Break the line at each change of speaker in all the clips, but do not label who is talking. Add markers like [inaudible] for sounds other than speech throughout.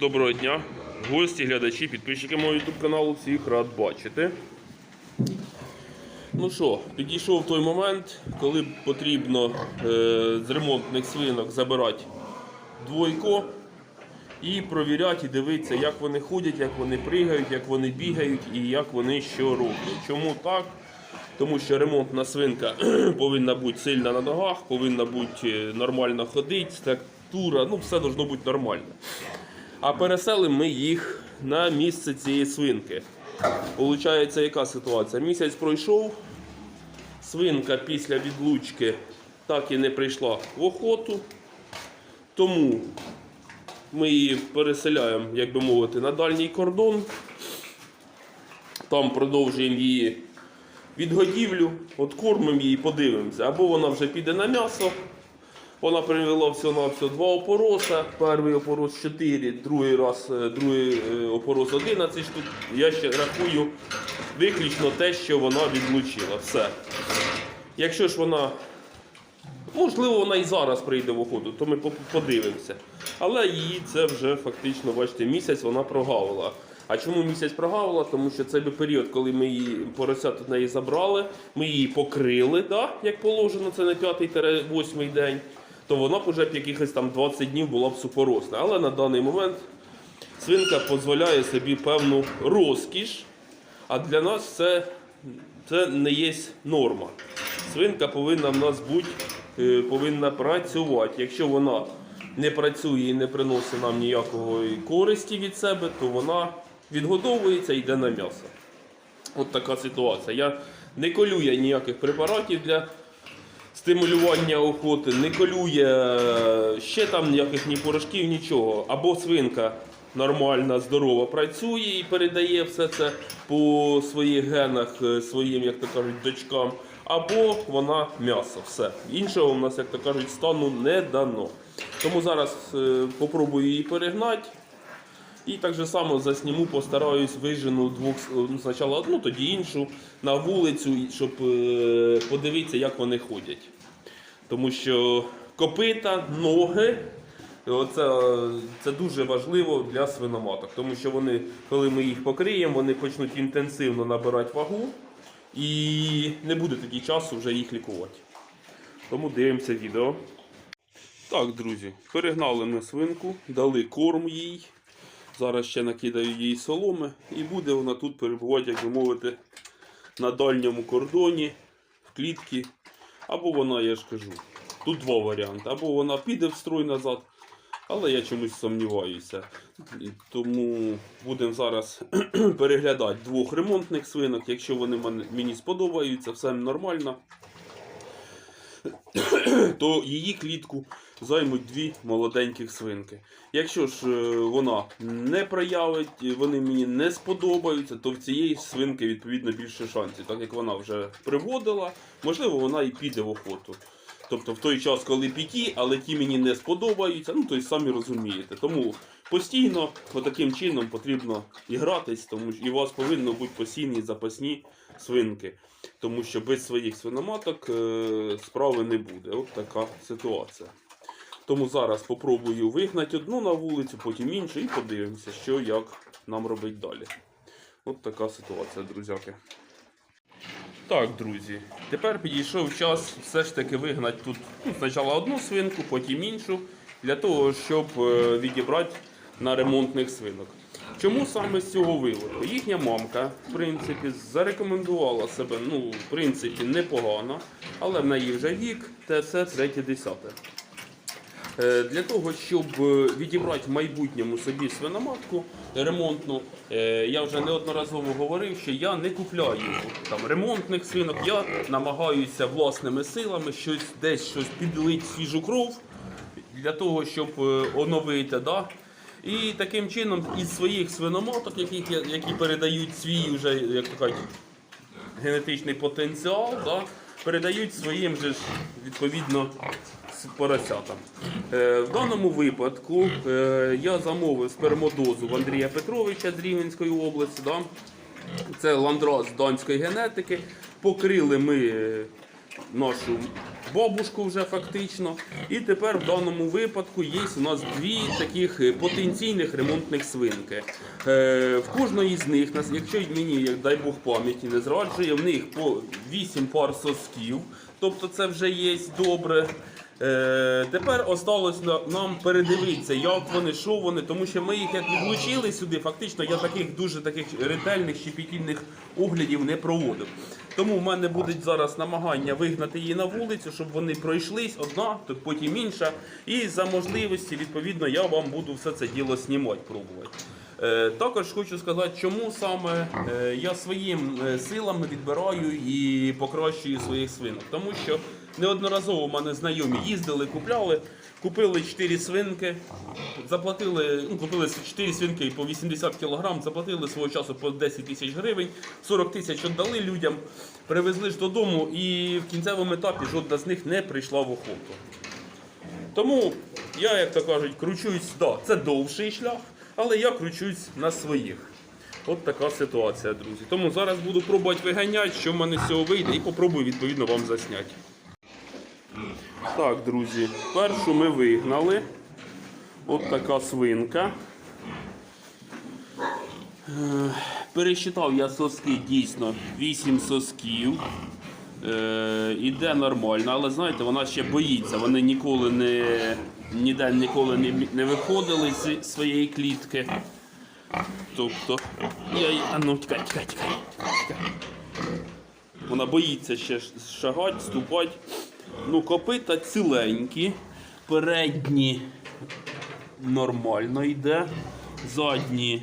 Доброго дня, гості, глядачі, підписчики мого YouTube каналу, всіх рад бачити. Ну що, підійшов той момент, коли потрібно е, з ремонтних свинок забирати двойко і провіряти і дивитися, як вони ходять, як вони пригають, як вони бігають і як вони що роблять. Чому так? Тому що ремонтна свинка [clears throat] повинна бути сильна на ногах, повинна бути е, нормально ходити, структура, ну все должно бути нормально. А переселимо ми їх на місце цієї свинки. Получається, яка ситуація? Місяць пройшов, свинка після відлучки так і не прийшла в охоту, тому ми її переселяємо, як би мовити, на дальній кордон. Там продовжуємо її відгодівлю, от кормимо її, подивимося. Або вона вже піде на м'ясо. Вона привела всього на два опороса. Перший опорос 4, другий раз, е, другий е, опорос 11 штук. Я ще рахую виключно те, що вона відлучила. Все. Якщо ж вона Можливо, вона і зараз прийде в охоту, то ми подивимося. Але її це вже фактично, бачите, місяць вона прогавила. А чому місяць прогавила? Тому що це період, коли ми її поросят неї забрали, ми її покрили, да, як положено, це на 5-8 день, то вона б вже б якихось там 20 днів була б супоросна. Але на даний момент свинка дозволяє собі певну розкіш, а для нас це, це не є норма. Свинка повинна в нас бути, е, повинна працювати. Якщо вона не працює і не приносить нам ніякої користі від себе, то вона відгодовується і йде на м'ясо. От така ситуація. Я не колю я ніяких препаратів для стимулювання охоти, не колює е, ще там ніяких ні порошків, нічого. Або свинка нормальна, здорова працює і передає все це по своїх генах, е, своїм, як то кажуть, дочкам, або вона м'ясо. Все. Іншого в нас, як то кажуть, стану не дано. Тому зараз е, попробую її перегнати. І так же само засніму, постараюсь вижену двох ну, спочатку одну, тоді іншу на вулицю, щоб подивитися, як вони ходять. Тому що копита, ноги. Оце, е, це дуже важливо для свиноматок, тому що вони, коли ми їх покриємо, вони почнуть інтенсивно набирати вагу і не буде тоді часу вже їх лікувати. Тому дивимося відео. Так, друзі, перегнали ми свинку, дали корм їй. Зараз ще накидаю їй соломи і буде вона тут перебувати, як би мовити, на дальньому кордоні, в клітці. Або вона, я ж кажу, тут два варіанти. Або вона піде в строй назад, але я чомусь сумніваюся. Тому будемо зараз [clears throat] переглядати двох ремонтних свинок. Якщо вони мені сподобаються, все нормально, [clears throat] то її клітку займуть дві молоденьких свинки. Якщо ж е, вона не проявить, вони мені не сподобаються, то в цієї свинки відповідно більше шансів. Так як вона вже приводила, можливо, вона і піде в охоту. Тобто в той час, коли піті, але ті мені не сподобаються, ну то й самі розумієте. Тому постійно таким чином потрібно і гратись, тому що і у вас повинно бути постійні запасні свинки. Тому що без своїх свиноматок е, справи не буде. От така ситуація. Тому зараз попробую вигнати одну на вулицю, потім іншу, і подивимося, що як нам робити далі. От така ситуація, друзяки. Так, друзі, тепер підійшов час все ж таки вигнати тут ну, спочатку одну свинку, потім іншу, для того, щоб е, відібрати на ремонтних свинок. Чому саме з цього виводу? Їхня мамка, в принципі, зарекомендувала себе, ну, в принципі, непогано, але в неї вже вік, третє десяте. Е, Для того, щоб е, відібрати в майбутньому собі свиноматку ремонтну, е, я вже неодноразово говорив, що я не купляю там ремонтних свинок, я намагаюся власними силами щось десь щось підлити свіжу кров для того, щоб е, оновити. Да? І таким чином із своїх свиноматок, яких я- які передають свій вже, як то кажуть, генетичний потенціал, да, передають своїм же відповідно поросятам. Е, в даному випадку е, я замовив спермодозу в Андрія Петровича з Рівненської області. Да. Це ландрас данської генетики. Покрили ми е, нашу бабушку вже фактично. І тепер в даному випадку є у нас дві таких потенційних ремонтних свинки. В кожної з них, якщо мені, як дай Бог пам'яті, не зраджує, в них по 8 пар сосків. Тобто це вже є добре. Е, тепер осталось нам передивитися, як вони, що вони, тому що ми їх як відлучили сюди, фактично я таких дуже таких ретельних щепетільних оглядів не проводив. Тому в мене буде зараз намагання вигнати її на вулицю, щоб вони пройшлись одна, то потім інша. І за можливості, відповідно, я вам буду все це діло знімати, пробувати. Е, Також хочу сказати, чому саме е, я своїм е, силами відбираю і покращую своїх свинок. Тому що неодноразово у мене знайомі їздили, купляли, купили 4 свинки, заплатили, ну, купили 4 свинки по 80 кг, заплатили свого часу по 10 тисяч гривень, 40 тисяч віддали людям, привезли ж додому і в кінцевому етапі жодна з них не прийшла в охоту. Тому я, як то кажуть, кручусь, да, це довший шлях, але я кручусь на своїх. От така ситуація, друзі. Тому зараз буду пробувати виганяти, що в мене з цього вийде, і попробую відповідно вам засняти. Так, друзі, першу ми вигнали. От така свинка. Е, Пересчитав я соски дійсно 8 сосків. Е, іде нормально, але знаєте, вона ще боїться. Вони ніколи не ніде ніколи не, не виходили з своєї клітки. Тобто, я, а ну тікай, тікай, тікай, тікай. Вона боїться ще шагати, ступати. Ну, копита ціленькі, передні нормально йде. Задні.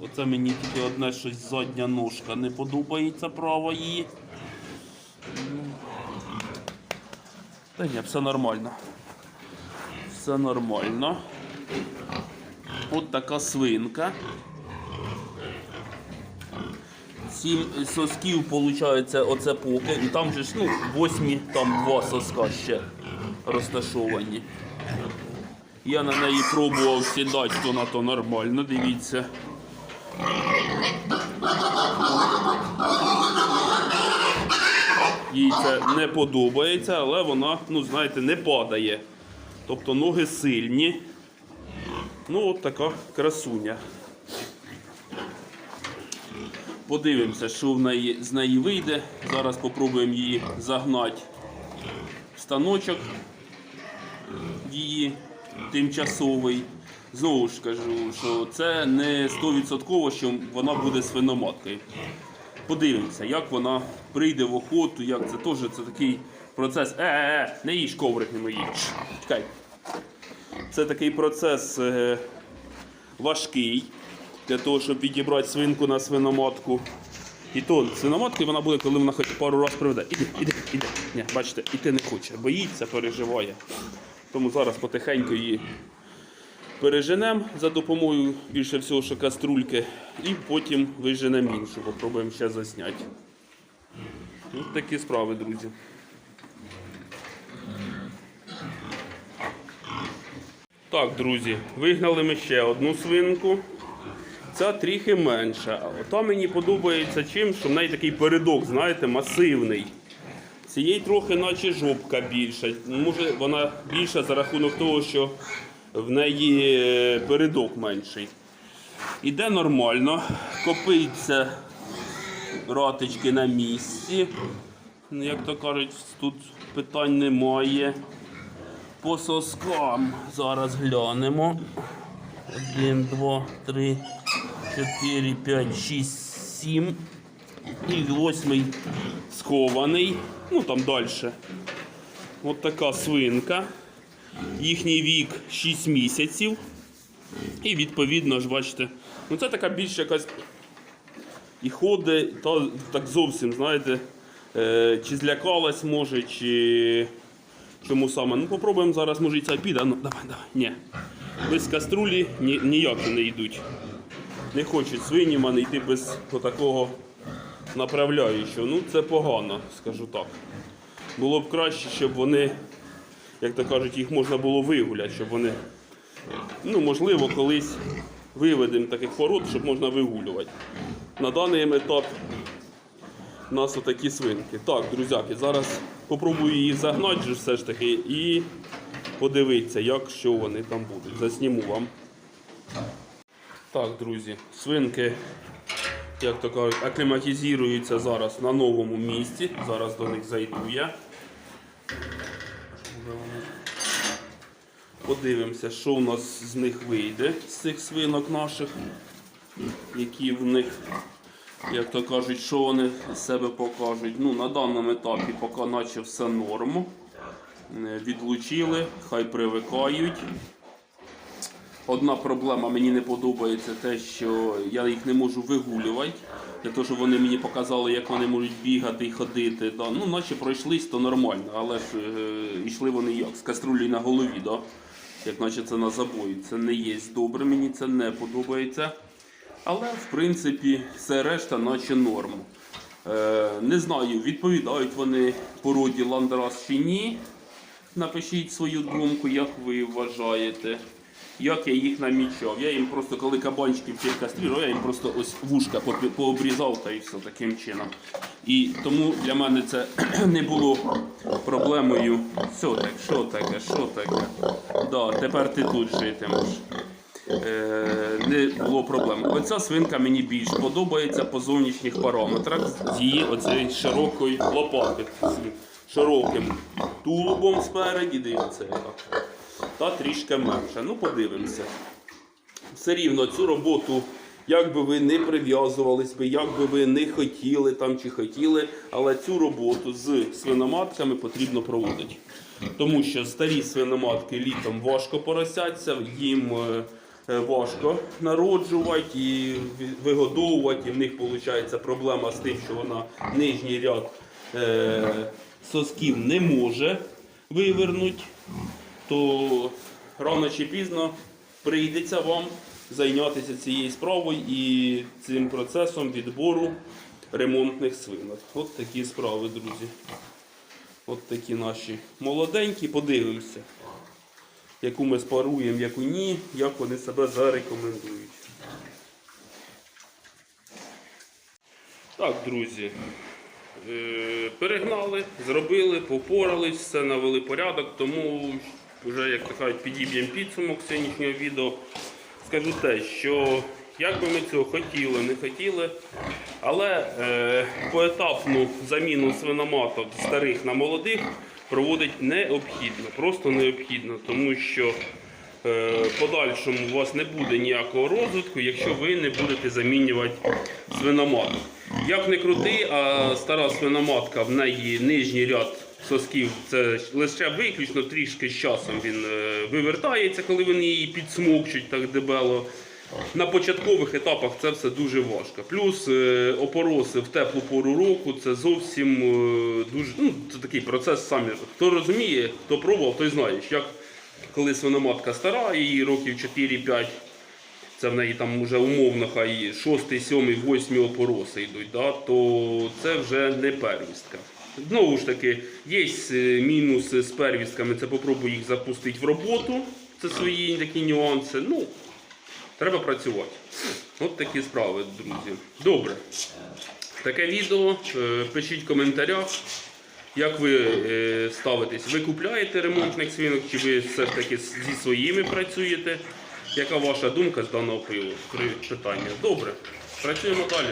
Оце мені тільки одне щось задня ножка не подобається права її. Та ні, все нормально. Все нормально. От така свинка. Сім сосків, виходить, оце поки. Там же ж, ну, восьмі, там два соска ще розташовані. Я на неї пробував сідати, то на то нормально, дивіться. Їй це не подобається, але вона, ну знаєте, не падає. Тобто ноги сильні. Ну, от така красуня. Подивимося, що в неї, з неї вийде. Зараз спробуємо її загнати в станочок її тимчасовий. Знову ж кажу, що це не 100% що вона буде свиноматкою. Подивимося, як вона прийде в охоту, як це теж це такий процес. Е-е-е, не їж коврик, не мої. Чекай. Це такий процес е, важкий для того, щоб підібрати свинку на свиноматку. І то свиноматки вона буде, коли вона хоч пару разів приведе. Іди, іди, іди. Ні, бачите, іти не хоче, боїться, переживає. Тому зараз потихеньку її переженемо за допомогою більше всього, що каструльки, і потім виженемо іншу. Попробуємо ще засняти. Ось такі справи, друзі. Так, друзі, вигнали ми ще одну свинку. Ця трохи менша. А Ота мені подобається чим, що в неї такий передок, знаєте, масивний. Цієї трохи наче жопка більша. Може вона більша за рахунок того, що в неї е, передок менший. Іде нормально, копиться ратички на місці. Ну, Як то кажуть, тут питань немає. По соскам зараз глянемо. Один, два, три, чотири, п'ять, шість, сім. І восьмий схований. Ну там далі. От така свинка. Їхній вік 6 місяців. І відповідно ж, бачите, ну це така більш якась і ходить, та так зовсім, знаєте, е, чи злякалась може, чи чому саме. Ну попробуємо зараз, може і ця піде. Ну, давай, давай. Ні. Без каструлі ні, ніяк не йдуть. Не хочуть свині в мене йти без такого направляючого. Ну це погано, скажу так. Було б краще, щоб вони, як то кажуть, їх можна було вигуляти, щоб вони, ну можливо, колись виведемо таких пород, щоб можна вигулювати. На даний етап у нас отакі свинки. Так, друзяки, зараз Попробую її загнати все ж таки і подивитися, як що вони там будуть. Засніму вам. Так, друзі, свинки, як то кажуть, акліматизуються зараз на новому місці. Зараз до них зайду я. Подивимося, що у нас з них вийде, з цих свинок наших, які в них, як то кажуть, що вони себе покажуть. Ну, на даному етапі поки наче все норм. Е, Відлучили, хай привикають. Одна проблема мені не подобається те, що я їх не можу вигулювати. Для того, щоб вони мені показали, як вони можуть бігати і ходити. Да. Ну, наче пройшлись, то нормально, але ж е, йшли вони як з каструлі на голові, да? як наче це на забої. Це не є добре, мені це не подобається. Але в принципі все решта, наче норм. Е, не знаю, відповідають вони породі ландрас чи ні. Напишіть свою думку, як ви вважаєте. Як я їх намічав. Я їм просто, коли кабанчиків всіх кастрував, я їм просто ось вушка пообрізав та і все таким чином. І тому для мене це [clears throat] не було проблемою. Що таке, що таке, що таке. Да, тепер ти тут житимеш. Е, не було проблем. Оця свинка мені більш подобається по зовнішніх параметрах з її оцієї широкої лопати. Широким тулубом спереді, дивіться яка. Та трішки менше. Ну, подивимося. Все рівно цю роботу, як би ви не прив'язувались би, як би ви не хотіли там чи хотіли, але цю роботу з свиноматками потрібно проводити. Тому що старі свиноматки літом важко поросяться, їм е, е, важко народжувати і вигодовувати. І в них виходить проблема з тим, що вона нижній ряд е, сосків не може вивернути то рано чи пізно прийдеться вам зайнятися цією справою і цим процесом відбору ремонтних свинок. От такі справи, друзі. От такі наші молоденькі, подивимося, яку ми спаруємо, яку ні, як вони себе зарекомендують. Так, друзі. Е, Перегнали, зробили, попорались, все навели порядок, тому вже, як кажуть, підіб'ємо підсумок сьогоднішнього відео. Скажу те, що як би ми цього хотіли, не хотіли, але е, поетапну заміну свиноматок старих на молодих проводить необхідно, просто необхідно, тому що е, подальшому у вас не буде ніякого розвитку, якщо ви не будете замінювати свиноматок. Як не крути, а стара свиноматка в неї нижній ряд сосків, це лише виключно трішки з часом він е, вивертається, коли вони її підсмокчуть так дебело. На початкових етапах це все дуже важко. Плюс е, опороси в теплу пору року це зовсім е, дуже ну, це такий процес самі. Хто розуміє, хто пробував, той знає, як коли свиноматка стара, її років 4-5, це в неї там вже умовно хай 6, 7, 8 опороси йдуть, да, то це вже не первістка. Знову ж таки, є е, мінуси з первістками, це попробуй їх запустити в роботу. Це свої такі нюанси. Ну, треба працювати. От такі справи, друзі. Добре. Таке відео. Е, Пишіть в коментарях. Як ви е, ставитесь? Ви купляєте ремонтних свинок, чи ви все ж таки зі своїми працюєте? Яка ваша думка з даного приводу? Питання? Добре, працюємо далі.